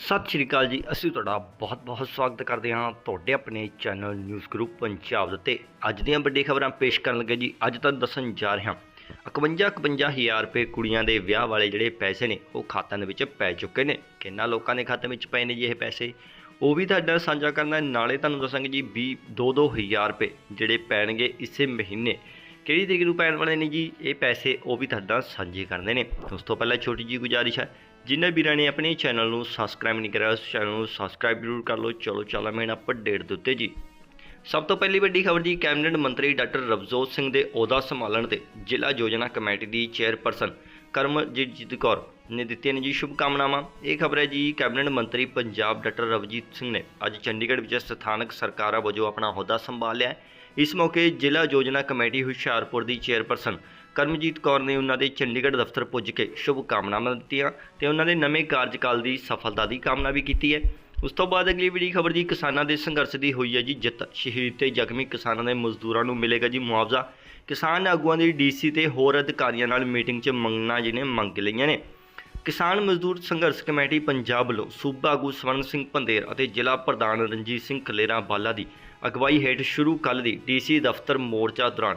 ਸਤਿ ਸ਼੍ਰੀ ਅਕਾਲ ਜੀ। ਅਸੀਂ ਤੁਹਾਡਾ ਬਹੁਤ-ਬਹੁਤ ਸਵਾਗਤ ਕਰਦੇ ਹਾਂ ਤੁਹਾਡੇ ਆਪਣੇ ਚੈਨਲ ਨਿਊਜ਼ ਗਰੁੱਪ ਪੰਜਾਬ ਦੇ ਉੱਤੇ। ਅੱਜ ਦੀਆਂ ਵੱਡੀ ਖਬਰਾਂ ਪੇਸ਼ ਕਰਨ ਲੱਗੇ ਜੀ। ਅੱਜ ਤੁਹਾਨੂੰ ਦੱਸਣ ਜਾ ਰਿਹਾ 51 ਹਜ਼ਾਰ ਰੁਪਏ ਕੁੜੀਆਂ ਦੇ ਵਿਆਹ ਵਾਲੇ ਜਿਹੜੇ ਪੈਸੇ ਨੇ, ਉਹ ਖਾਤਿਆਂ ਦੇ ਵਿੱਚ ਪੈ ਚੁੱਕੇ ਨੇ। ਕਿੰਨਾ ਲੋਕਾਂ ਦੇ ਖਾਤੇ ਵਿੱਚ ਪਏ ਨੇ ਜੀ ਇਹ ਪੈਸੇ? ਉਹ ਵੀ ਤੁਹਾਡੇ ਨਾਲ ਸਾਂਝਾ ਕਰਨਾ ਨਾਲੇ ਤੁਹਾਨੂੰ ਦੱਸਾਂਗੇ ਜੀ 20 2-2 ਹਜ਼ਾਰ ਰੁਪਏ ਜਿਹੜੇ ਪੈਣਗੇ ਇਸੇ ਮਹੀਨੇ। ਕਿਹੜੀ ਤਰੀਕ ਨੂੰ ਪੈਣ ਵਾਲੇ ਨੇ ਜੀ? ਇਹ ਪੈਸੇ ਉਹ ਵੀ ਤੁਹਾਡਾ ਸਾਂਝੇ ਕਰਦੇ ਨੇ। ਉਸ ਤੋਂ ਪਹਿਲਾਂ ਛੋਟੀ ਜੀ ਗੁਜ਼ਾਰਿਸ਼ ਹੈ ਜਿਨ੍ਹਾਂ ਵੀਰਾਂ ਨੇ ਆਪਣੇ ਚੈਨਲ ਨੂੰ ਸਬਸਕ੍ਰਾਈਬ ਨਹੀਂ ਕਰਿਆ, ਉਸ ਚੈਨਲ ਨੂੰ ਸਬਸਕ੍ਰਾਈਬ ਜ਼ਰੂਰ ਕਰ ਲਓ। ਚਲੋ, ਚੱਲਾਂ ਮੈਂ ਆਪਾਂ ਦੇ ਉੱਤੇ ਜੀ। ਸਭ ਤੋਂ ਪਹਿਲੀ ਵੱਡੀ ਖਬਰ ਜੀ, ਕੈਬਨਿਟ ਮੰਤਰੀ ਡਾਕਟਰ ਰਵਜੋਤ ਸਿੰਘ ਦੇ ਅਹੁਦਾ ਸੰਭਾਲਣ ਤੇ ਜ਼ਿਲ੍ਹਾ ਯੋਜਨਾ ਕਮੇਟੀ ਦੀ ਚੇਅਰਪਰਸਨ ਕਰਮਜੀਤ ਕੌਰ ਨੇ ਦਿੱਤੀਆਂ ਨੇ ਜੀ ਸ਼ੁਭ ਕਾਮਨਾਵਾਂ ਇਹ ਖਬਰ ਹੈ ਜੀ, ਕੈਬਨਿਟ ਮੰਤਰੀ ਪੰਜਾਬ ਡਾਕਟਰ ਰਵਜੀਤ ਸਿੰਘ ਨੇ ਅੱਜ ਚੰਡੀਗੜ੍ਹ ਵਿੱਚ ਸਥਾਨਕ ਸਰਕਾਰਾਂ ਵਜੋਂ ਆਪਣਾ ਅਹੁਦਾ ਸੰਭਾਲਿਆ ਹੈ। ਇਸ ਮੌਕੇ ਜ਼ਿਲ੍ਹਾ ਯੋਜਨਾ ਕਮੇਟੀ ਹੁਸ਼ਿਆਰਪੁਰ ਦੀ ਚੇਅਰਪਰਸਨ ਕਰਮਜੀਤ ਕੌਰ ਨੇ ਉਹਨਾਂ ਦੇ ਚੰਡੀਗੜ੍ਹ ਦਫ਼ਤਰ ਪੁੱਜ ਕੇ ਸ਼ੁਭ ਕਾਮਨਾਵਾਂ ਦਿੱਤੀਆਂ ਤੇ ਉਹਨਾਂ ਦੇ ਨਵੇਂ ਕਾਰਜਕਾਲ ਦੀ ਸਫਲਤਾ ਦੀ ਕਾਮਨਾ ਵੀ ਕੀਤੀ ਹੈ। ਉਸ ਤੋਂ ਬਾਅਦ ਅਗਲੀ ਵੱਡੀ ਖਬਰ ਜੀ ਕਿਸਾਨਾਂ ਦੇ ਸੰਘਰਸ਼ ਦੀ ਹੋਈ ਹੈ ਜੀ ਜਿੱਤ। ਸ਼ਹੀਦ ਤੇ ਜ਼ਖਮੀ ਕਿਸਾਨਾਂ ਦੇ ਮਜ਼ਦੂਰਾਂ ਨੂੰ ਮਿਲੇਗਾ ਜੀ ਮੁਆਵਜ਼ਾ। ਕਿਸਾਨ ਆਗੂਆਂ ਦੀ ਡੀਸੀ ਤੇ ਹੋਰ ਅਧਿਕਾਰੀਆਂ ਨਾਲ ਮੀਟਿੰਗ 'ਚ ਮੰਗਣਾ ਜਿਹਨੇ ਮੰਗ ਲਈਆਂ ਨੇ। ਕਿਸਾਨ ਮਜ਼ਦੂਰ ਸੰਘਰਸ਼ ਕਮੇਟੀ ਪੰਜਾਬ ਵੱਲੋਂ ਸੂਬਾ ਆਗੂ ਸਵਰਨ ਸਿੰਘ ਪੰਦੇਰ ਅਤੇ ਜ਼ਿਲ੍ਹਾ ਪ੍ਰਧਾਨ ਰਣਜੀਤ ਸਿੰਘ ਖਲੇਰਾ ਬਾਲਾ ਦੀ ਅਗਵਾਈ ਹੇਠ ਸ਼ੁਰੂ ਕੱਲ੍ਹ ਦੀ ਡੀਸੀ ਦਫ਼ਤਰ ਮੋਰਚਾ ਦੌਰਾਨ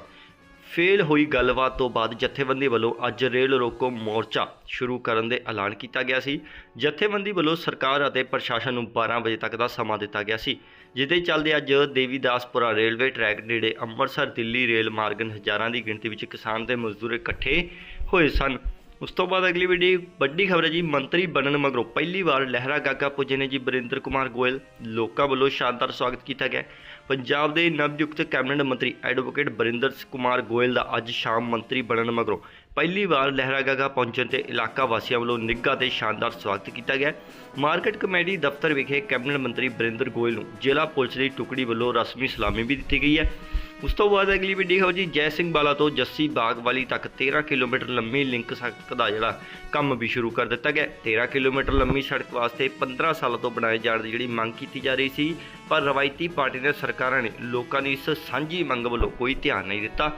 ਫੇਲ ਹੋਈ ਗੱਲਬਾਤ ਤੋਂ ਬਾਅਦ ਜਥੇਬੰਦੀ ਵੱਲੋਂ ਅੱਜ ਰੇਲ ਰੋਕੋ ਮੋਰਚਾ ਸ਼ੁਰੂ ਕਰਨ ਦੇ ਐਲਾਨ ਕੀਤਾ ਗਿਆ ਸੀ। ਜਥੇਬੰਦੀ ਵੱਲੋਂ ਸਰਕਾਰ ਅਤੇ ਪ੍ਰਸ਼ਾਸਨ ਨੂੰ 12 ਵਜੇ ਤੱਕ ਦਾ ਸਮਾਂ ਦਿੱਤਾ ਗਿਆ ਸੀ ਜਿਹਦੇ ਚੱਲਦੇ ਅੱਜ ਦੇਵੀਦਾਸਪੁਰਾ ਰੇਲਵੇ ਟਰੈਕ ਨੇੜੇ ਅੰਮ੍ਰਿਤਸਰ ਦਿੱਲੀ ਰੇਲ ਮਾਰਗ ਹਜ਼ਾਰਾਂ ਦੀ ਗਿਣਤੀ ਵਿੱਚ ਕਿਸਾਨ ਤੇ ਮਜ਼ਦੂਰ ਇਕੱਠੇ ਹੋਏ ਸਨ। ਉਸ ਤੋਂ ਬਾਅਦ ਅਗਲੀ ਵੱਡੀ ਵੱਡੀ ਖਬਰ ਹੈ ਜੀ, ਮੰਤਰੀ ਬਣਨ ਮਗਰੋਂ ਪਹਿਲੀ ਵਾਰ ਲਹਿਰਾ ਗਾਗਾ ਪੁੱਜੇ ਨੇ ਜੀ ਬਰਿੰਦਰ ਕੁਮਾਰ ਗੋਇਲ। ਲੋਕਾਂ ਵੱਲੋਂ ਸ਼ਾਨਦਾਰ ਸਵਾਗਤ ਕੀਤਾ ਗਿਆ ਪੰਜਾਬ ਦੇ ਨਵਯੁਕਤ ਕੈਬਨਿਟ ਮੰਤਰੀ ਐਡਵੋਕੇਟ ਬਰਿੰਦਰ ਕੁਮਾਰ ਗੋਇਲ ਦਾ ਅੱਜ ਸ਼ਾਮ ਮੰਤਰੀ ਬਣਨ ਮਗਰੋਂ ਪਹਿਲੀ ਵਾਰ ਲਹਿਰਾ ਗਾਗਾ ਪਹੁੰਚਣ ਤੇ ਇਲਾਕਾ ਵਾਸੀਆਂ ਵੱਲੋਂ ਨਿੱਘਾ ਤੇ ਸ਼ਾਨਦਾਰ ਸਵਾਗਤ ਕੀਤਾ ਗਿਆ ਮਾਰਕੀਟ ਕਮੇਟੀ ਦਫ਼ਤਰ ਵਿਖੇ ਕੈਬਨਿਟ ਮੰਤਰੀ ਬਰਿੰਦਰ ਗੋਇਲ ਨੂੰ ਜ਼ਿਲ੍ਹਾ ਪੁਲਿਸ ਦੀ ਟੁਕੜੀ ਵੱਲੋਂ ਰਸਮੀ ਸਲਾਮੀ ਵੀ ਦਿੱਤੀ ਗਈ ਹੈ। ਉਸ ਤੋਂ ਬਾਅਦ ਅਗਲੀ ਵੀਡੀਓ ਖਬਰ ਜੀ ਜੈ ਸਿੰਘ ਬਾਲਾ ਤੋਂ ਜੱਸੀ ਬਾਗ ਵਾਲੀ ਤੱਕ 13 ਕਿਲੋਮੀਟਰ ਲੰਮੀ ਲਿੰਕ ਸੜਕ ਦਾ ਜਿਹੜਾ ਕੰਮ ਵੀ ਸ਼ੁਰੂ ਕਰ ਦਿੱਤਾ ਗਿਆ। 13 ਕਿਲੋਮੀਟਰ ਲੰਮੀ ਸੜਕ ਵਾਸਤੇ 15 ਸਾਲਾਂ ਤੋਂ ਬਣਾਏ ਜਾਣ ਦੀ ਜਿਹੜੀ ਮੰਗ ਕੀਤੀ ਜਾ ਰਹੀ ਸੀ, ਪਰ ਰਵਾਇਤੀ ਪਾਰਟੀ ਦੇ ਸਰਕਾਰਾਂ ਨੇ ਲੋਕਾਂ ਦੀ ਇਸ ਸਾਂਝੀ ਮੰਗ ਵੱਲੋਂ ਕੋਈ ਧਿਆਨ ਨਹੀਂ ਦਿੱਤਾ।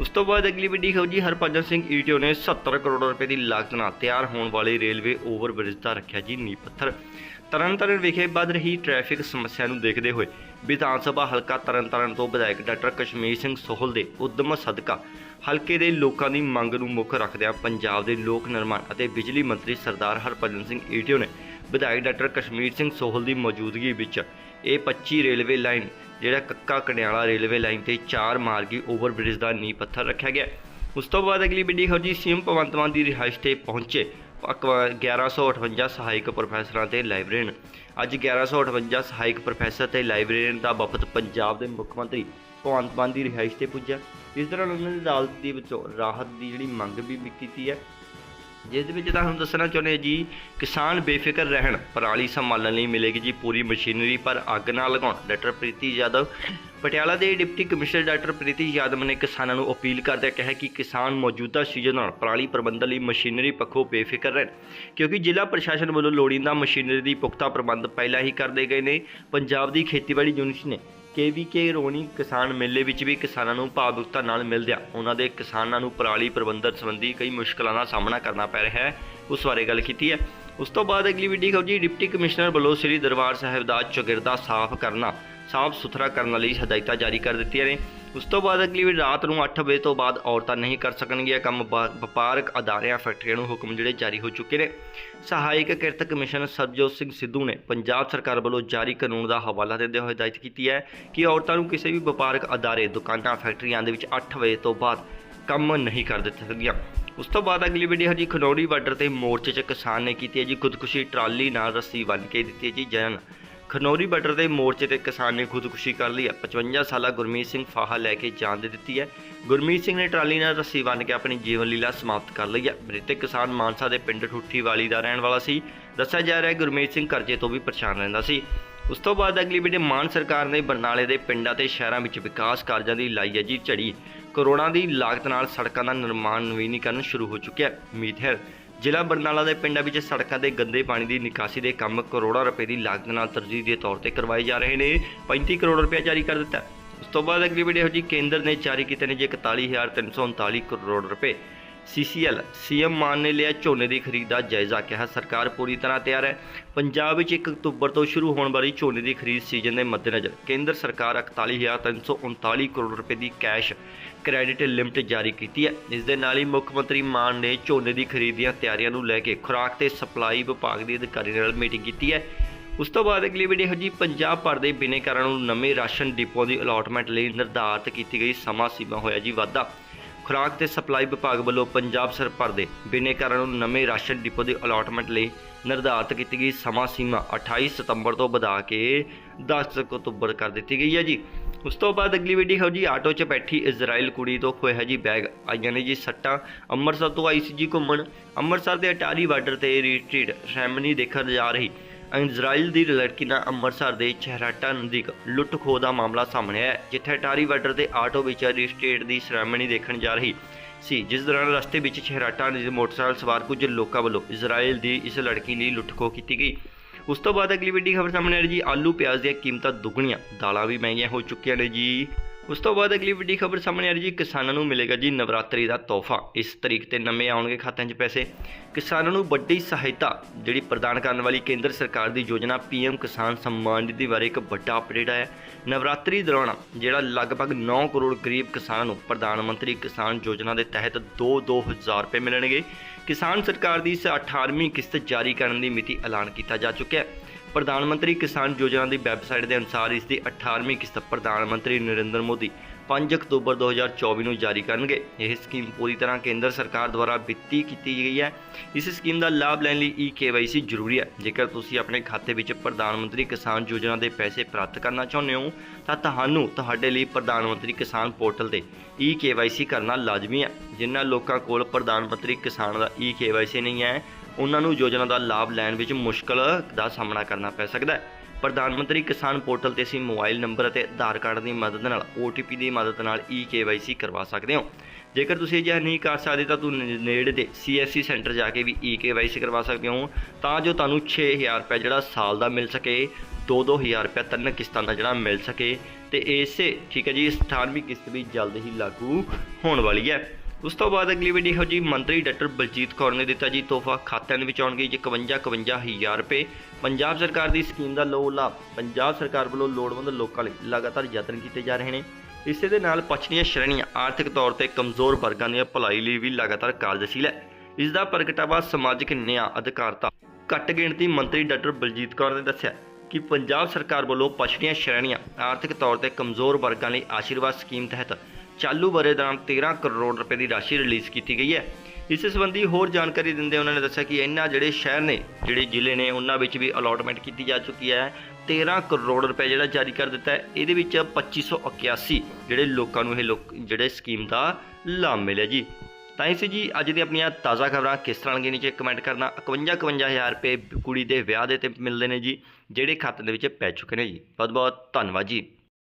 ਉਸ ਤੋਂ ਬਾਅਦ ਅਗਲੀ ਵੱਡੀ ਖਬਰ ਜੀ ਹਰਭਜਨ ਸਿੰਘ ਈਟੀਓ ਨੇ 70 ਕਰੋੜ ਰੁਪਏ ਦੀ ਲਾਗਤ ਨਾਲ ਤਿਆਰ ਹੋਣ ਵਾਲੇ ਰੇਲਵੇ ਓਵਰਬ੍ਰਿਜ ਦਾ ਰੱਖਿਆ ਜੀ ਨੀਂਹ ਪੱਥਰ। ਤਰਨਤਾਰਨ ਵਿਖੇ ਵੱਧ ਰਹੀ ਟ੍ਰੈਫਿਕ ਸਮੱਸਿਆ ਨੂੰ ਦੇਖਦੇ ਹੋਏ ਵਿਧਾਨ ਸਭਾ ਹਲਕਾ ਤਰਨਤਾਰਨ ਤੋਂ ਵਿਧਾਇਕ ਡਾਕਟਰ ਕਸ਼ਮੀਰ ਸਿੰਘ ਸੋਹਲ ਦੇ ਉਦਮ ਸਦਕਾ ਹਲਕੇ ਦੇ ਲੋਕਾਂ ਦੀ ਮੰਗ ਨੂੰ ਮੁੱਖ ਰੱਖਦਿਆਂ ਪੰਜਾਬ ਦੇ ਲੋਕ ਨਿਰਮਾਣ ਅਤੇ ਬਿਜਲੀ ਮੰਤਰੀ ਸਰਦਾਰ ਹਰਭਜਨ ਸਿੰਘ ਈਟੀਓ ਨੇ ਵਿਧਾਇਕ ਡਾਕਟਰ ਕਸ਼ਮੀਰ ਸਿੰਘ ਸੋਹਲ ਦੀ ਮੌਜੂਦਗੀ ਵਿੱਚ ਇਹ 25 ਰੇਲਵੇ ਲਾਈਨ, ਜਿਹੜਾ ਕੱਕਾ ਕਣਿਆਲਾ ਰੇਲਵੇ ਲਾਈਨ ਤੇ ਚਾਰ ਮਾਰਗੀ ਓਵਰਬ੍ਰਿਜ ਦਾ ਨੀਂਹ ਪੱਥਰ ਰੱਖਿਆ ਗਿਆ। ਉਸ ਤੋਂ ਬਾਅਦ ਅਗਲੀ ਵੱਡੀ ਖਬਰ ਜੀ ਸੀਐਮ ਭਗਵੰਤ ਮਾਨ ਦੀ ਰਿਹਾਇਸ਼ ਤੇ ਪਹੁੰਚੇ 1158 ਸਹਾਇਕ ਪ੍ਰੋਫੈਸਰਾਂ ਤੇ ਲਾਇਬ੍ਰੇਰੀਅਨ। ਅੱਜ 1158 ਸਹਾਇਕ ਪ੍ਰੋਫੈਸਰ ਤੇ ਲਾਇਬ੍ਰੇਰੀਅਨ ਦਾ ਵਫਦ ਪੰਜਾਬ ਦੇ ਮੁੱਖ ਮੰਤਰੀ ਭਗਵੰਤ ਮਾਨ ਦੀ ਰਿਹਾਇਸ਼ ਤੇ ਪੁੱਜਾ ਇਸ ਦੌਰਾਨ ਉਹਨਾਂ ਨੇ ਅਦਾਲਤ ਦੀ ਵਿੱਚੋਂ ਰਾਹਤ ਦੀ ਜਿਹੜੀ ਮੰਗ ਵੀ ਕੀਤੀ ਹੈ। ਜਿਸ ਦੇ ਵਿੱਚ ਤੁਹਾਨੂੰ ਦੱਸਣਾ ਚਾਹੁੰਦੇ ਜੀ, ਕਿਸਾਨ ਬੇਫਿਕਰ ਰਹਿਣ, ਪਰਾਲੀ ਸੰਭਾਲਣ ਲਈ ਮਿਲੇਗੀ ਜੀ ਪੂਰੀ ਮਸ਼ੀਨਰੀ, ਪਰ ਅੱਗ ਨਾ ਲਗਾਉਣ। ਡਾਕਟਰ ਪ੍ਰੀਤੀ ਯਾਦਵ ਪਟਿਆਲਾ ਦੇ deputy commissioner doctor Preeti Yadav ਨੇ ਕਿਸਾਨਾਂ ਨੂੰ ਅਪੀਲ ਕਰਦਿਆਂ ਕਿਹਾ ਕਿ ਕਿਸਾਨ ਮੌਜੂਦਾ ਸੀਜ਼ਨ ਨਾਲ ਪਰਾਲੀ ਪ੍ਰਬੰਧਨ ਲਈ ਮਸ਼ੀਨਰੀ ਪੱਖੋਂ ਬੇਫਿਕਰ ਰਹਿਣ, ਕਿਉਂਕਿ ਜ਼ਿਲ੍ਹਾ ਪ੍ਰਸ਼ਾਸਨ ਵੱਲੋਂ ਲੋੜੀਂਦਾ ਮਸ਼ੀਨਰੀ ਦੀ ਪੁਖਤਾ ਪ੍ਰਬੰਧ ਪਹਿਲਾਂ ਹੀ ਕਰਦੇ ਗਏ ਨੇ। ਪੰਜਾਬ ਦੀ ਖੇਤੀਬਾੜੀ ਯੂਨਿਟ ਨੇ ਕੇਵੀਕੇ ਰੋਣੀ ਕਿਸਾਨ ਮੇਲੇ ਵਿੱਚ ਵੀ ਕਿਸਾਨਾਂ ਨੂੰ ਭਾਵੁਕਤਾ ਨਾਲ ਮਿਲਦਿਆਂ ਉਹਨਾਂ ਦੇ ਕਿਸਾਨਾਂ ਨੂੰ ਪਰਾਲੀ ਪ੍ਰਬੰਧਨ ਸੰਬੰਧੀ ਕਈ ਮੁਸ਼ਕਲਾਂ ਦਾ ਸਾਹਮਣਾ ਕਰਨਾ ਪੈ ਰਿਹਾ ਹੈ। ਉਸ ਬਾਰੇ ਗੱਲ ਕੀਤੀ ਹੈ। ਉਸ ਤੋਂ ਬਾਅਦ ਅਗਲੀ ਵੀਡੀਓ ਖਬਰ ਜੀ, ਡਿਪਟੀ ਕਮਿਸ਼ਨਰ ਵੱਲੋਂ ਸ੍ਰੀ ਦਰਬਾਰ ਸਾਹਿਬ ਦਾ ਚੌਗਿਰਦਾ ਸਾਫ਼ ਕਰਨਾ ਸਾਫ਼ ਸੁਥਰਾ ਕਰਨ ਲਈ ਹਦਾਇਤਾਂ ਜਾਰੀ ਕਰ ਦਿੱਤੀਆਂ ਨੇ। ਉਸ ਤੋਂ ਬਾਅਦ ਅਗਲੀ ਵੀ ਰਾਤ ਨੂੰ 8 ਵਜੇ ਤੋਂ ਬਾਅਦ ਔਰਤਾਂ ਨਹੀਂ ਕਰ ਸਕਣਗੀਆਂ। ਕੰਮ ਵਪਾ- ਵਪਾਰਕ ਅਦਾਰਿਆਂ, ਫੈਕਟਰੀਆਂ ਨੂੰ ਹੁਕਮ ਜਿਹੜੇ ਜਾਰੀ ਹੋ ਚੁੱਕੇ ਨੇ। ਸਹਾਇਕ ਕਿਰਤ ਕਮਿਸ਼ਨਰ ਸਰਜੋਤ ਸਿੰਘ ਸਿੱਧੂ ਨੇ ਪੰਜਾਬ ਸਰਕਾਰ ਵੱਲੋਂ ਜਾਰੀ ਕਾਨੂੰਨ ਦਾ ਹਵਾਲਾ ਦਿੰਦੇ ਹੋਏ ਹਦਾਇਤ ਕੀਤੀ ਹੈ ਕਿ ਔਰਤਾਂ ਨੂੰ ਕਿਸੇ ਵੀ ਵਪਾਰਕ ਅਦਾਰੇ, ਦੁਕਾਨਾਂ, ਫੈਕਟਰੀਆਂ ਦੇ ਵਿੱਚ 8 ਵਜੇ ਤੋਂ ਬਾਅਦ ਕੰਮ ਨਹੀਂ ਕਰ ਦਿੱਤੇ ਸਕਦੀਆਂ। ਉਸ ਤੋਂ ਬਾਅਦ ਅਗਲੀ ਵੀਡੀਓ ਹੈ ਜੀ ਖਨੌਰੀ ਬਾਰਡਰ ਤੇ ਮੋਰਚੇ 'ਚ ਕਿਸਾਨ ਨੇ ਕੀਤੀ ਹੈ ਜੀ। ਖੁਦਕੁਸ਼ੀ ਟਰਾਲੀ ਨਾਲ ਰੱਸੀ ਬੰਨ੍ਹ ਕੇ ਦਿੱਤੀ ਹੈ ਜੀ। ਜਨ ਖਨੌਰੀ ਬਾਰਡਰ ਦੇ ਮੋਰਚੇ ਤੇ ਕਿਸਾਨ ਨੇ ਖੁਦਕੁਸ਼ੀ ਕਰ ਲਈ ਹੈ। 55 ਸਾਲਾ ਗੁਰਮੀਤ ਸਿੰਘ ਫਾਹਾ ਲੈ ਕੇ ਜਾਨ ਦੇ ਦਿੱਤੀ ਹੈ। ਗੁਰਮੀਤ ਸਿੰਘ ਨੇ ਟਰਾਲੀ ਨਾਲ ਰੱਸੀ ਬੰਨ੍ਹ ਕੇ ਆਪਣੀ ਜੀਵਨ ਲੀਲਾ ਸਮਾਪਤ ਕਰ ਲਈ ਹੈ। ਮ੍ਰਿਤਕ ਕਿਸਾਨ ਮਾਨਸਾ ਦੇ ਪਿੰਡ ਠੁੱਠੀ ਵਾਲੀ ਦਾ ਰਹਿਣ ਵਾਲਾ ਸੀ। ਦੱਸਿਆ ਜਾ ਰਿਹਾ ਹੈ, ਗੁਰਮੀਤ ਸਿੰਘ ਕਰਜ਼ੇ ਤੋਂ ਵੀ ਪਰੇਸ਼ਾਨ ਰਹਿੰਦਾ ਸੀ। ਉਸ ਤੋਂ ਬਾਅਦ ਅਗਲੀ ਵੀਡੀਓ ਮਾਨ ਸਰਕਾਰ ਨੇ ਬਰਨਾਲੇ ਦੇ ਪਿੰਡਾਂ ਤੇ ਸ਼ਹਿਰਾਂ ਵਿੱਚ ਵਿਕਾਸ ਕਾਰਜਾਂ ਦੀ ਲਾਈ ਹੈ ਜੀ ਝੜੀ। ਕਰੋੜਾਂ ਦੀ ਲਾਗਤ ਨਾਲ ਸੜਕਾਂ ਦਾ ਨਿਰਮਾਣ ਨਵੀਨੀਕਰਨ ਸ਼ੁਰੂ ਹੋ ਚੁੱਕਿਆ ਹੈ। ਉਮੀਦ ਹੈ ਜ਼ਿਲ੍ਹਾ ਬਰਨਾਲਾ ਦੇ ਪਿੰਡਾਂ ਵਿੱਚ ਸੜਕਾਂ ਦੇ ਗੰਦੇ ਪਾਣੀ ਦੀ ਨਿਕਾਸੀ ਦੇ ਕੰਮ ਕਰੋੜਾਂ ਰੁਪਏ ਦੀ ਲਾਗਤ ਨਾਲ ਤਰਜੀਹ ਦੇ ਤੌਰ ਤੇ ਕਰਵਾਏ ਜਾ ਰਹੇ ਨੇ। 35 ਕਰੋੜ ਰੁਪਏ ਜਾਰੀ ਕਰ ਦਿੱਤਾ ਉਸ ਤੋਂ ਬਾਅਦ ਅਗਲੀ ਵੀਡੀਓ ਜੀ ਕੇਂਦਰ ਨੇ ਜਾਰੀ ਕੀਤੇ ਨੇ ਜੀ 41339 ਕਰੋੜ ਰੁਪਏ। ਸੀਸੀਐਲ ਸੀਐਮ ਮਾਨ ਨੇ ਲਿਆ ਝੋਨੇ ਦੀ ਖਰੀਦ ਦਾ ਜਾਇਜ਼ਾ, ਕਿਹਾ ਸਰਕਾਰ ਪੂਰੀ ਤਰ੍ਹਾਂ ਤਿਆਰ ਹੈ। ਪੰਜਾਬ ਵਿੱਚ 1 ਅਕਤੂਬਰ ਤੋਂ ਸ਼ੁਰੂ ਹੋਣ ਵਾਲੀ ਝੋਨੇ ਦੀ ਖਰੀਦ ਸੀਜ਼ਨ ਦੇ ਮੱਦੇਨਜ਼ਰ ਕੇਂਦਰ ਸਰਕਾਰ 41339 ਕਰੋੜ ਰੁਪਏ ਦੀ ਕੈਸ਼ ਕ੍ਰੈਡਿਟ ਲਿਮਟ ਜਾਰੀ ਕੀਤੀ ਹੈ। ਇਸ ਦੇ ਨਾਲ ਹੀ ਮੁੱਖ ਮੰਤਰੀ ਮਾਨ ਨੇ ਝੋਨੇ ਦੀ ਖਰੀਦ ਦੀਆਂ ਤਿਆਰੀਆਂ ਨੂੰ ਲੈ ਕੇ ਖੁਰਾਕ ਤੇ ਸਪਲਾਈ ਵਿਭਾਗ ਦੇ ਅਧਿਕਾਰੀ ਨਾਲ ਮੀਟਿੰਗ ਕੀਤੀ ਹੈ। ਉਸ ਤੋਂ ਬਾਅਦ ਅਗਲੀ ਵੀਡੀਓ ਜੀ, ਪੰਜਾਬ ਭਰ ਦੇ ਬਿਨੇਕਾਰਾਂ ਨੂੰ ਨਵੇਂ ਰਾਸ਼ਨ ਡਿਪੋ ਦੀ ਅਲਾਟਮੈਂਟ ਲਈ ਨਿਰਧਾਰਤ ਕੀਤੀ ਗਈ ਸਮਾਂ ਸੀਮਾ ਹੋਇਆ ਜੀ ਵਾਧਾ। ਖੁਰਾਕ ਤੇ ਸਪਲਾਈ ਵਿਭਾਗ ਵੱਲੋਂ ਪੰਜਾਬ ਸਰ ਭਰ ਦੇ ਬਿਨੇਕਾਰਾਂ ਨੂੰ ਨਵੇਂ ਰਾਸ਼ਨ ਡਿਪੋ ਦੀ ਅਲਾਟਮੈਂਟ ਲਈ ਨਿਰਧਾਰਤ ਕੀਤੀ ਗਈ ਸਮਾਂ ਸੀਮਾ 28 ਸਤੰਬਰ ਤੋਂ ਵਧਾ ਕੇ 10 ਅਕਤੂਬਰ ਕਰ ਦਿੱਤੀ ਗਈ ਹੈ ਜੀ। ਉਸ ਤੋਂ ਬਾਅਦ ਅਗਲੀ ਵੀਡੀਓ ਜੀ ਆਟੋ 'ਚ ਬੈਠੀ ਇਜ਼ਰਾਈਲ ਕੁੜੀ ਤੋਂ ਖੋਇਆ ਜੀ ਬੈਗ ਆਈਆਂ ਨੇ ਜੀ ਸੱਟਾਂ। ਅੰਮ੍ਰਿਤਸਰ ਤੋਂ ਆਈ ਸੀ ਜੀ ਘੁੰਮਣ। ਅੰਮ੍ਰਿਤਸਰ ਦੇ ਅਟਾਰੀ ਬਾਰਡਰ ਤੇ ਰੀਟਰੀਟ ਸੈਮਨੀ ਦੇਖਣ ਜਾ ਰਹੀ। ਇਜ਼ਰਾਈਲ ਦੀ ਲੜਕੀ ਨਾਲ ਅੰਮ੍ਰਿਤਸਰ ਦੇ ਚਹਿਰਾਟਾ ਨਜ਼ਦੀਕ ਲੁੱਟ ਖੋਹ ਦਾ ਮਾਮਲਾ ਸਾਹਮਣੇ ਆਇਆ ਜਿੱਥੇ ਅਟਾਰੀ ਬਾਰਡਰ ਤੇ ਆਟੋ ਵਿੱਚ ਰੀਸਟੇਟ ਦੀ ਸੈਰੇਮਨੀ ਦੇਖਣ ਜਾ ਰਹੀ ਸੀ, ਜਿਸ ਦੌਰਾਨ ਰਸਤੇ ਵਿੱਚ ਚਹਿਰਾਟਾ ਨਜ਼ਦੀਕ ਮੋਟਰਸਾਈਕਲ ਸਵਾਰ ਕੁਝ ਲੋਕਾਂ ਵੱਲੋਂ ਇਜ਼ਰਾਈਲ ਦੀ ਇਸ ਲੜਕੀ ਲਈ ਲੁੱਟ ਖੋਹ ਕੀਤੀ ਗਈ। ਉਸ ਤੋਂ ਬਾਅਦ ਅਗਲੀ ਵੱਡੀ ਖਬਰ ਸਾਹਮਣੇ ਆ ਰਹੀ ਜੀ, ਆਲੂ, ਪਿਆਜ਼ ਦੀਆਂ ਕੀਮਤਾਂ ਦੁੱਗਣੀਆਂ, ਦਾਲਾਂ ਵੀ ਮਹਿੰਗੀਆਂ ਹੋ ਚੁੱਕੀਆਂ ਨੇ ਜੀ। ਉਸ ਤੋਂ ਬਾਅਦ ਅਗਲੀ ਵੱਡੀ ਖਬਰ ਸਾਹਮਣੇ ਆ ਰਹੀ ਜੀ, ਕਿਸਾਨਾਂ ਨੂੰ ਮਿਲੇਗਾ ਜੀ ਨਵਰਾਤਰੀ ਦਾ ਤੋਹਫਾ। ਇਸ ਤਰੀਕ ਤੇ ਨਵੇਂ ਆਉਣਗੇ ਖਾਤਿਆਂ 'ਚ ਪੈਸੇ। ਕਿਸਾਨਾਂ ਨੂੰ ਵੱਡੀ ਸਹਾਇਤਾ, ਜਿਹੜੀ ਪ੍ਰਦਾਨ ਕਰਨ ਵਾਲੀ ਕੇਂਦਰ ਸਰਕਾਰ ਦੀ ਯੋਜਨਾ ਪੀਐਮ ਕਿਸਾਨ ਸਨਮਾਨ ਨਿਧੀ ਬਾਰੇ ਇੱਕ ਵੱਡਾ ਅਪਡੇਟ ਆਇਆ। ਨਵਰਾਤਰੀ ਦੌਰਾਨ ਜਿਹੜਾ ਲਗਭਗ 9 ਕਰੋੜ ਗਰੀਬ ਕਿਸਾਨਾਂ ਨੂੰ ਪ੍ਰਧਾਨ ਮੰਤਰੀ ਕਿਸਾਨ ਯੋਜਨਾ ਦੇ ਤਹਿਤ 2-2 ਹਜ਼ਾਰ ਰੁਪਏ ਮਿਲਣਗੇ। ਕਿਸਾਨ ਸਰਕਾਰ ਦੀ ਇਸ 18ਵੀਂ ਕਿਸ਼ਤ ਜਾਰੀ ਕਰਨ ਦੀ ਮਿਤੀ ਐਲਾਨ ਕੀਤਾ ਜਾ ਚੁੱਕਿਆ ਹੈ। ਪ੍ਰਧਾਨ ਮੰਤਰੀ ਕਿਸਾਨ ਯੋਜਨਾ ਦੀ ਵੈਬਸਾਈਟ ਦੇ ਅਨੁਸਾਰ ਇਸ ਦੀ 18ਵੀਂ ਕਿਸ਼ਤ ਪ੍ਰਧਾਨ ਮੰਤਰੀ ਨਰਿੰਦਰ ਮੋਦੀ 5 ਅਕਤੂਬਰ 2024 ਨੂੰ ਜਾਰੀ ਕਰਨਗੇ। ਇਹ ਸਕੀਮ ਪੂਰੀ ਤਰ੍ਹਾਂ ਕੇਂਦਰ ਸਰਕਾਰ ਦੁਆਰਾ ਵਿੱਤੀ ਕੀਤੀ ਗਈ ਹੈ। ਇਸ ਸਕੀਮ ਦਾ ਲਾਭ ਲੈਣ ਲਈ ਈ KYC ਜ਼ਰੂਰੀ ਹੈ। ਜੇਕਰ ਤੁਸੀਂ ਆਪਣੇ ਖਾਤੇ ਵਿੱਚ ਪ੍ਰਧਾਨ ਮੰਤਰੀ ਕਿਸਾਨ ਯੋਜਨਾ ਦੇ ਪੈਸੇ ਪ੍ਰਾਪਤ ਕਰਨਾ ਚਾਹੁੰਦੇ ਹੋ, ਤਾਂ ਤੁਹਾਨੂੰ ਤੁਹਾਡੇ ਲਈ ਪ੍ਰਧਾਨ ਮੰਤਰੀ ਕਿਸਾਨ ਪੋਰਟਲ ਤੇ ਈ KYC ਕਰਨਾ ਲਾਜ਼ਮੀ ਹੈ। ਜਿਨ੍ਹਾਂ ਲੋਕਾਂ ਕੋਲ ਪ੍ਰਧਾਨ ਮੰਤਰੀ ਕਿਸਾਨ ਦਾ ਈ KYC ਨਹੀਂ ਹੈ ਉਹਨਾਂ ਨੂੰ ਯੋਜਨਾ ਦਾ ਲਾਭ ਲੈਣ ਵਿੱਚ ਮੁਸ਼ਕਲ ਦਾ ਸਾਹਮਣਾ ਕਰਨਾ ਪੈ ਸਕਦਾ ਹੈ। ਪ੍ਰਧਾਨ ਮੰਤਰੀ ਕਿਸਾਨ ਪੋਰਟਲ ਤੇ ਅਸੀਂ ਮੋਬਾਈਲ ਨੰਬਰ ਅਤੇ ਆਧਾਰ ਕਾਰਡ ਦੀ ਮਦਦ ਨਾਲ OTP ਦੀ ਮਦਦ ਨਾਲ eKYC ਕਰਵਾ ਸਕਦੇ ਹੋ। ਜੇਕਰ ਤੁਸੀਂ ਅਜਿਹਾ ਨਹੀਂ ਕਰ ਸਕਦੇ ਤਾਂ ਤੁਸੀਂ ਨੇੜੇ ਦੇ CSC ਸੈਂਟਰ ਜਾ ਕੇ ਵੀ eKYC ਕਰਵਾ ਸਕਦੇ ਹੋ। ਤਾਂ ਜੋ ਤੁਹਾਨੂੰ 6000 ਰੁਪਏ ਜਿਹੜਾ ਸਾਲ ਦਾ ਮਿਲ ਸਕੇ 2-2000 ਰੁਪਏ ਤਿੰਨ ਕਿਸ਼ਤਾਂ ਦਾ ਜਿਹੜਾ ਮਿਲ ਸਕੇ। ਤੇ ਇਸੇ, ਠੀਕ ਹੈ ਜੀ 18ਵੀਂ ਕਿਸ਼ਤ ਵੀ ਜਲਦ ਹੀ ਲਾਗੂ ਹੋਣ ਵਾਲੀ ਹੈ। ਉਸ ਤੋਂ ਬਾਅਦ ਅਗਲੀ ਵੀਡੀਓ ਜੀ ਮੰਤਰੀ ਡਾਕਟਰ ਬਲਜੀਤ ਕੌਰ ਨੇ ਦਿੱਤਾ ਜੀ, ਤੋਹਫਾ ਖਾਤਿਆਂ ਦੇ ਵਿੱਚ ਆਉਣਗੇ ਜੀ 51 51000 ਰੁਪਏ। ਪੰਜਾਬ ਸਰਕਾਰ ਦੀ ਸਕੀਮ ਦਾ ਲੋ ਲਾਭ, ਪੰਜਾਬ ਸਰਕਾਰ ਵੱਲੋਂ ਲੋੜਵੰਦ ਲੋਕਾਂ ਲਈ ਲਗਾਤਾਰ ਯਤਨ ਕੀਤੇ ਜਾ ਰਹੇ ਨੇ। ਇਸੇ ਦੇ ਨਾਲ ਪਛੜੀਆਂ ਸ਼੍ਰੇਣੀਆਂ ਆਰਥਿਕ ਤੌਰ ਤੇ ਕਮਜ਼ੋਰ ਵਰਗਾਂ ਦੀਆਂ ਭਲਾਈ ਲਈ ਵੀ ਲਗਾਤਾਰ ਕਾਰਜਸ਼ੀਲ ਹੈ। ਇਸ ਦਾ ਪ੍ਰਗਟਾਵਾ ਸਮਾਜਿਕ ਨਿਆਂ, ਅਧਿਕਾਰਤਾ, ਘੱਟ ਗਿਣਤੀ ਮੰਤਰੀ ਡਾਕਟਰ ਬਲਜੀਤ ਕੌਰ ਨੇ ਦੱਸਿਆ ਕਿ ਪੰਜਾਬ ਸਰਕਾਰ ਵੱਲੋਂ ਪਛੜੀਆਂ ਸ਼੍ਰੇਣੀਆਂ ਆਰਥਿਕ ਤੌਰ ਤੇ ਕਮਜ਼ੋਰ ਵਰਗਾਂ ਲਈ ਆਸ਼ੀਰਵਾਦ ਸਕੀਮ ਤਹਿਤ ਚਾਲੂ ਬਰੇ ਦੌਰਾਨ 13 ਕਰੋੜ ਰੁਪਏ ਦੀ ਰਾਸ਼ੀ ਰਿਲੀਜ਼ ਕੀਤੀ ਗਈ ਹੈ। ਇਸ ਸੰਬੰਧੀ ਹੋਰ ਜਾਣਕਾਰੀ ਦਿੰਦੇ ਉਹਨਾਂ ਨੇ ਦੱਸਿਆ ਕਿ ਇਹਨਾਂ ਜਿਹੜੇ ਸ਼ਹਿਰ ਨੇ, ਜਿਹੜੇ ਜ਼ਿਲ੍ਹੇ ਨੇ, ਉਹਨਾਂ ਵਿੱਚ ਵੀ ਅਲਾਟਮੈਂਟ ਕੀਤੀ ਜਾ ਚੁੱਕੀ ਹੈ। 13 ਕਰੋੜ ਰੁਪਏ ਜਿਹੜਾ ਜਾਰੀ ਕਰ ਦਿੱਤਾ ਹੈ, ਇਹਦੇ ਵਿੱਚ 2581 ਜਿਹੜੇ ਲੋਕਾਂ ਨੂੰ ਇਹ ਲੋਕ, ਜਿਹੜੇ ਸਕੀਮ ਦਾ ਲਾਭ ਮਿਲਿਆ ਜੀ। ਤਾਂ ਇਸ ਜੀ ਅੱਜ ਦੀ ਆਪਣੀਆਂ ਤਾਜ਼ਾ ਖਬਰਾਂ ਕਿਸ ਤਰ੍ਹਾਂ ਲੱਗੀਆਂ ਨੀਚੇ ਕਮੈਂਟ ਕਰਨਾ। 51 51000 ਰੁਪਏ ਕੁੜੀ ਦੇ ਵਿਆਹ ਦੇ ਤੇ ਮਿਲਦੇ ਨੇ ਜੀ, ਜਿਹੜੇ ਖਾਤੇ ਦੇ ਵਿੱਚ ਪੈ ਚੁੱਕੇ ਨੇ ਜੀ। ਬਹੁਤ ਬਹੁਤ ਧੰਨਵਾਦ ਜੀ।